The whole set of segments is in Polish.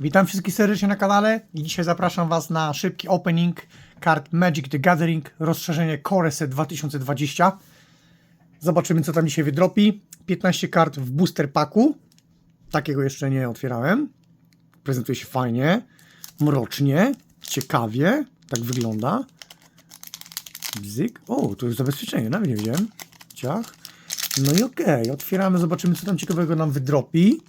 Witam wszystkich serdecznie na kanale i dzisiaj zapraszam Was na szybki opening kart Magic the Gathering rozszerzenie Core Set 2020. Zobaczymy co tam dzisiaj wydropi. 15 kart w booster packu. Takiego jeszcze nie otwierałem. Prezentuje się fajnie, mrocznie, ciekawie. Tak wygląda. Bzyk. O, to jest zabezpieczenie, nawet nie wiedziałem. Ciach. No i okej, otwieramy, zobaczymy co tam ciekawego nam wydropi.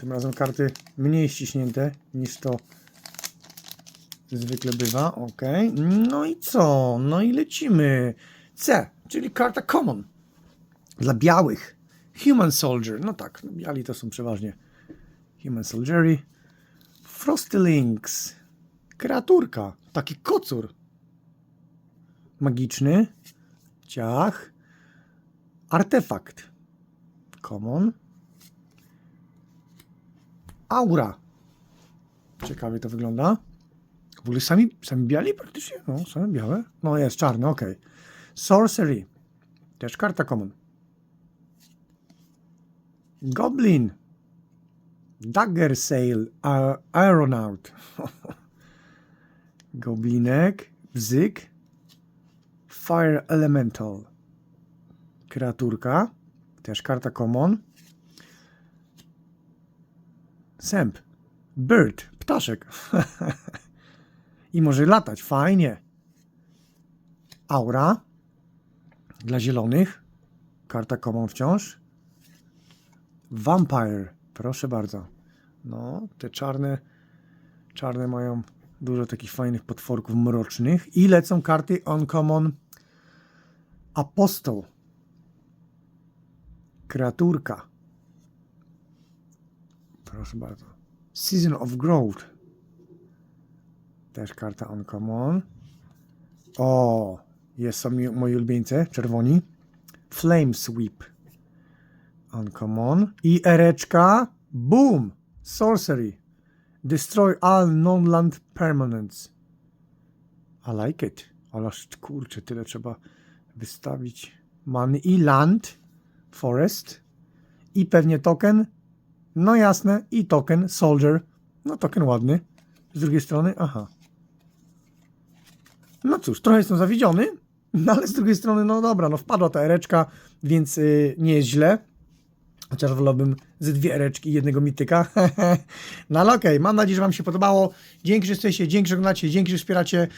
Tym razem karty mniej ściśnięte niż to zwykle bywa. Ok. No i co? No i lecimy. C, czyli karta common. Dla białych. Human Soldier. No tak, no biali to są przeważnie Human Soldiery. Frosty Links. Kreaturka. Taki kocur. Magiczny. Ciach. Artefakt. Common. Aura. Ciekawie to wygląda. W ogóle sami, sami biali praktycznie? No, same białe. No jest, czarny, ok. Sorcery. Też karta common. Goblin. Dagger Sail. A- Aeronaut. Goblinek. Bzyk. Fire Elemental. Kreaturka. Też karta common. Sęp. Bird. Ptaszek. I może latać. Fajnie. Aura. Dla zielonych. Karta common wciąż. Vampire. Proszę bardzo. No, te czarne, czarne mają dużo takich fajnych potworków mrocznych. I lecą karty Uncommon Apostoł. Kreaturka. Proszę bardzo. Season of Growth. Też karta Uncommon. O, jest są moi ulubieńcy, czerwoni. Flame Sweep. Uncommon. I ereczka. Boom! Sorcery. Destroy all non-land permanents. I like it. Ale kurczę, tyle trzeba wystawić. Many i land. Forest. I pewnie token. No jasne. I token soldier. No token ładny. Z drugiej strony, aha. No cóż, trochę jestem zawiedziony, no ale z drugiej strony, no dobra, no wpadła ta ereczka, więc yy, nie jest źle. Chociaż wolałbym ze dwie ereczki i jednego mityka. no ale okej, mam nadzieję, że Wam się podobało. Dzięki, że jesteście, dzięki, że oglądacie, dzięki, że wspieracie.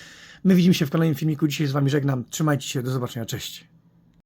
My widzimy się w kolejnym filmiku. Dzisiaj z Wami żegnam. Trzymajcie się, do zobaczenia, cześć.